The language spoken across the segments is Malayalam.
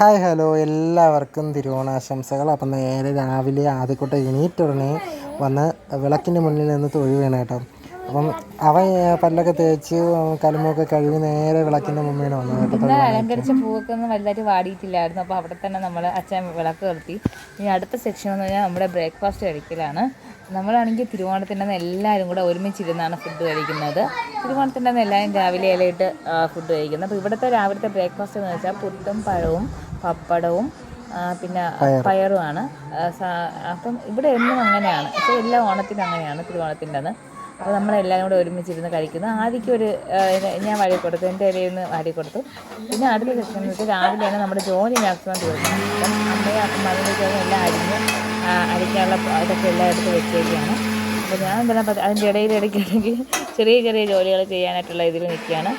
Hi hello. എല്ലാവർക്കും തിരുവോണാശംസകൾ. അപ്പം നേരെ രാവിലെ ആദ്യക്കൂട്ട എണീറ്റുടനെ വന്ന് വിളക്കിന്റെ മുന്നിൽ നിന്ന് തൊഴുകയാണ് കേട്ടോ. അപ്പം അവൻ പല്ലൊക്കെ തേച്ച് കലമൊക്കെ കഴുകി നേരെ വിളക്കിന്റെ മുമ്പിൽ വന്നു കേട്ടോ. അലങ്കരിച്ച പൂവൊക്കെ ഒന്നും വലുതായിട്ട് വാടിയിട്ടില്ലായിരുന്നു. അപ്പോൾ അവിടെ തന്നെ നമ്മൾ അച്ഛൻ വിളക്ക് നിർത്തി. ഇനി അടുത്ത സെക്ഷൻ എന്ന് പറഞ്ഞാൽ നമ്മുടെ ബ്രേക്ക്ഫാസ്റ്റ് കഴിക്കലാണ്. നമ്മളാണെങ്കിൽ തിരുവോണത്തിന്റെ എല്ലാവരും കൂടെ ഒരുമിച്ചിരുന്നാണ് ഫുഡ് കഴിക്കുന്നത്. തിരുവോണത്തിന്റെ എല്ലാവരും രാവിലെ ഇലയിട്ട് ഫുഡ് കഴിക്കുന്നത്. അപ്പോൾ ഇവിടുത്തെ രാവിലത്തെ ബ്രേക്ക്ഫാസ്റ്റ് എന്ന് വെച്ചാൽ പുട്ടും പഴവും പപ്പടവും പിന്നെ പയറുമാണ്. അപ്പം ഇവിടെ എന്നും അങ്ങനെയാണ്. പക്ഷേ എല്ലാ ഓണത്തിനും അങ്ങനെയാണ് തിരുവോണത്തിന്റെ അന്ന്. അപ്പോൾ നമ്മളെല്ലാവരും കൂടെ ഒരുമിച്ചിരുന്ന് കഴിക്കുന്നു. ആദ്യം ഒരു ഞാൻ വാടി കൊടുത്തു. എന്റെ ഇടയിൽ നിന്ന് വാടി കൊടുത്തു. പിന്നെ അടുത്ത സെക്ഷൻ രാവിലെയാണ് നമ്മുടെ ജോലി മാക്സിമം തീർക്കുന്നത്. അപ്പം അമ്മയും അമ്മയുടെ എല്ലാം അരിഞ്ഞ് അരിക്കാനുള്ള ഇതൊക്കെ എല്ലാം എടുത്ത് വെച്ചേക്കാണ്. അപ്പോൾ ഞാൻ എന്താണ് അതിന്റെ ഇടയിൽ ഇടയ്ക്കിടയ്ക്ക് ചെറിയ ചെറിയ ജോലികൾ ചെയ്യാനായിട്ടുള്ള ഇതിൽ നിൽക്കുകയാണ്.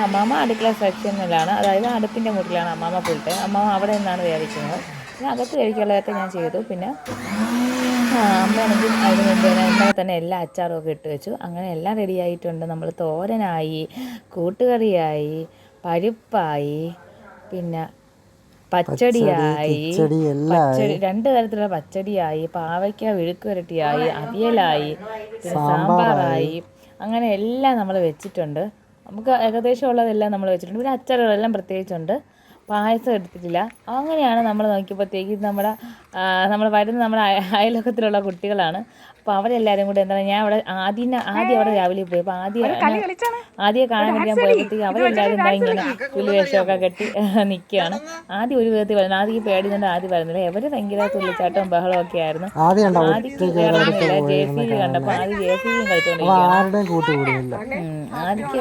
അമ്മാമ്മ അടുക്കള സെക്ഷനിലാണ്. അതായത് അടുപ്പിന്റെ മുട്ടിലാണ് അമ്മാമ്മ ഫുൾ ടൈം അമ്മാമ്മ അവിടെ നിന്നാണ് വേവിക്കുന്നത്. പിന്നെ അകത്ത് വേവിക്കാനുള്ളതൊക്കെ ഞാൻ ചെയ്തു. പിന്നെ അമ്മ അമ്മയാണെങ്കിൽ അതിന് മുമ്പ് തന്നെ ഇന്നലെ തന്നെ എല്ലാ അച്ചാറും ഒക്കെ ഇട്ട് വെച്ചു. അങ്ങനെ എല്ലാം റെഡിയായിട്ടുണ്ട് നമ്മൾ തോരനായി കൂട്ടുകറിയായി പരിപ്പായി പിന്നെ പച്ചടിയായി പച്ചടി രണ്ട് തരത്തിലുള്ള പച്ചടിയായി പാവയ്ക്ക വിഴുക്ക് വരട്ടിയായി അവിയലായി പിന്നെ സാമ്പാറായി. അങ്ങനെ എല്ലാം നമ്മൾ വെച്ചിട്ടുണ്ട്. നമുക്ക് ഏകദേശം ഉള്ളതെല്ലാം നമ്മൾ വെച്ചിട്ടുണ്ട്. പിന്നെ അച്ചാറുകളെല്ലാം പ്രത്യേകിച്ചുണ്ട്. പായസം എടുത്തിട്ടില്ല. അങ്ങനെയാണ് നമ്മൾ നോക്കിയപ്പോഴത്തേക്ക് നമ്മുടെ നമ്മൾ വരുന്ന നമ്മുടെ അയലോകത്തിലുള്ള കുട്ടികളാണ്. അപ്പോൾ അവരെല്ലാവരും കൂടെ എന്താണ് ഞാൻ അവിടെ ആദ്യം ആദ്യം അവിടെ രാവിലെ പോയി. അപ്പോൾ ആദ്യം ആദ്യം കാണാൻ വേണ്ടി ഞാൻ പോയപ്പോഴത്തേക്ക് അവരെല്ലാവരും എന്താ ഇങ്ങനെ പുലിവേഷമൊക്കെ കെട്ടി നിൽക്കുകയാണ് ആദ്യം ഒരു വിധത്തിൽ പറഞ്ഞു. ആദ്യം ഈ പേടി കൊണ്ട് ആദ്യം പറഞ്ഞില്ല ഇവർ ഭയങ്കര തുള്ളിച്ചാട്ടവും ബഹളവും ഒക്കെ ആയിരുന്നു. ആദ്യം ഉണ്ടോ ആദ്യം ജെ സി ബി കണ്ടപ്പോൾ ആദ്യം ജെ സി ബിയും കളിച്ചോണ്ടിരിക്കുകയാണ്. ആരുടെയും ആദ്യക്ക്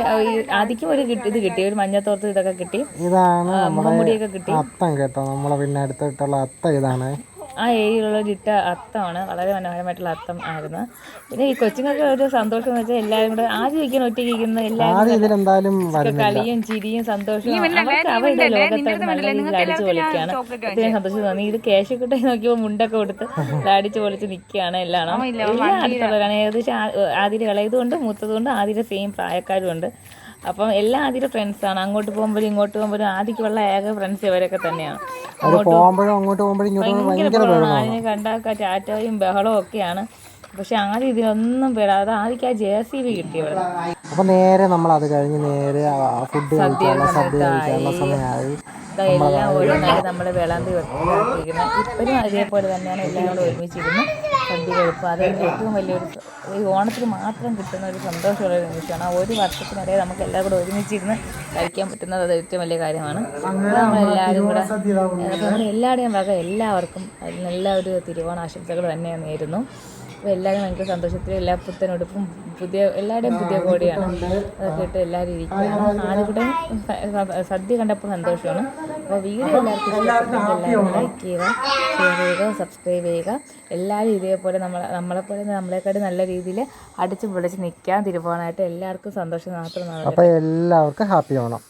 ആദ്യം ഒരു കിട്ടി ഇത് കിട്ടി. ഒരു മഞ്ഞത്തോർത്ത് ഇതൊക്കെ കിട്ടി. ഇതാണ് നമ്മുടെ മുടിയൊക്കെ കിട്ടി. അത്തം കേട്ടോ. നമ്മളെ പിന്നെ അടുത്തിട്ടുള്ള അത്തം ഇതാണ്. ആ ഏരിയയിലുള്ള ഒരിട്ട അർത്ഥമാണ് അത്തമാണ്. വളരെ മനോഹരമായിട്ടുള്ള അത്തം ആയിരുന്നു. പിന്നെ ഈ കൊച്ചുങ്ങൾക്ക് ഒരു സന്തോഷം എന്ന് വെച്ചാൽ എല്ലാവരും കൂടെ ആദ്യം ഇരിക്കുന്ന ഒറ്റയ്ക്ക് ഇരിക്കുന്ന എല്ലാവരും കളിയും ചിരിയും സന്തോഷവും അവർക്ക് അവരുടെ ലോകത്തെ നല്ല രീതിയിൽ അടിച്ചു പൊളിക്കാണ് ഒത്തിരി സന്തോഷം തോന്നി. ഇത് കേശക്കുട്ടി നോക്കിയപ്പോൾ മുണ്ടൊക്കെ കൊടുത്ത് അടിച്ചു പൊളിച്ച് നിൽക്കുകയാണ് എല്ലാം എല്ലാം അടുത്തുള്ളവരാണ് ഏകദേശം ആദ്യം ഇളയതുകൊണ്ട് മൂത്തതുകൊണ്ട് ആദ്യം സെയിം പ്രായക്കാരും ഉണ്ട് അപ്പം എല്ലാ ആദ്യം ഫ്രണ്ട്സാണ് അങ്ങോട്ട് പോകുമ്പോഴും ഇങ്ങോട്ട് പോകുമ്പോഴും ആദ്യക്കുള്ള ഏക ഫ്രണ്ട്സ് ഇവരൊക്കെ തന്നെയാണ്. അത് പോകുമ്പോഴും അങ്ങോട്ട് പോകുമ്പോഴും ഇങ്ങോട്ട് ഭയങ്കര ബഹളമാണ്. കണ്ടാക്ക ടാറ്റയും ബഹളവും ഒക്കെയാണ്. പക്ഷെ ആദ്യം ഇതിനൊന്നും പെടാതെ ആദ്യം ആ ജെ സി ബി കിട്ടിയ അപ്പൊ നേരെ നമ്മൾ അത് കഴിഞ്ഞ് നേരെ ഫുഡ് കഴിക്കാനുള്ള സദ്യ കഴിക്കാനുള്ള സമയമായി. എല്ലാം ഓരോന്നായി നമ്മൾ വിളമ്പി വെട്ടിയിരിക്കുന്നത് ഇപ്പോഴും അതേപോലെ തന്നെയാണ് എല്ലാവരും ഒരുമിച്ചിരുന്ന്. സദ്യ കഴിപ്പ് അത് ഏറ്റവും വലിയൊരു ഈ ഓണത്തിന് മാത്രം കിട്ടുന്ന ഒരു സന്തോഷമുള്ള ഒരു നിമിഷമാണ്. ആ ഒരു വർഷത്തിനിടയിൽ നമുക്ക് എല്ലാം കൂടെ ഒരുമിച്ചിരുന്ന് കഴിക്കാൻ പറ്റുന്നത് അത് ഏറ്റവും വലിയ കാര്യമാണ്. നമ്മളെല്ലാവരും കൂടെ നമ്മുടെ എല്ലാവരുടെയും വക എല്ലാവർക്കും നല്ല ഒരു തിരുവോണ ആശംസകൾ തന്നെ നേരുന്നു. എല്ലാവരും ഭയങ്കര സന്തോഷത്തിൽ എല്ലാ പുത്തനുടുപ്പും പുതിയ എല്ലാവരുടെയും പുതിയ കോടിയാണ്. അതൊക്കെ ഇട്ട് എല്ലാവരും ഇരിക്കുകയാണ്. ആദ്യക്കൂടെ സദ്യ കണ്ടപ്പോൾ സന്തോഷമാണ്. അപ്പോൾ വീഡിയോ എല്ലാവർക്കും എല്ലാവരും ലൈക്ക് ചെയ്യുക ഷെയർ ചെയ്യുക സബ്സ്ക്രൈബ് ചെയ്യുക. എല്ലാവരും ഇതേപോലെ നമ്മൾ നമ്മളെപ്പോലെ നമ്മളെക്കാട്ടും നല്ല രീതിയിൽ അടിച്ച് പൊളിച്ച് നിൽക്കാൻ തിരുപോകാനായിട്ട് എല്ലാവർക്കും സന്തോഷം മാത്രം അപ്പോൾ എല്ലാവർക്കും ഹാപ്പി ഓണം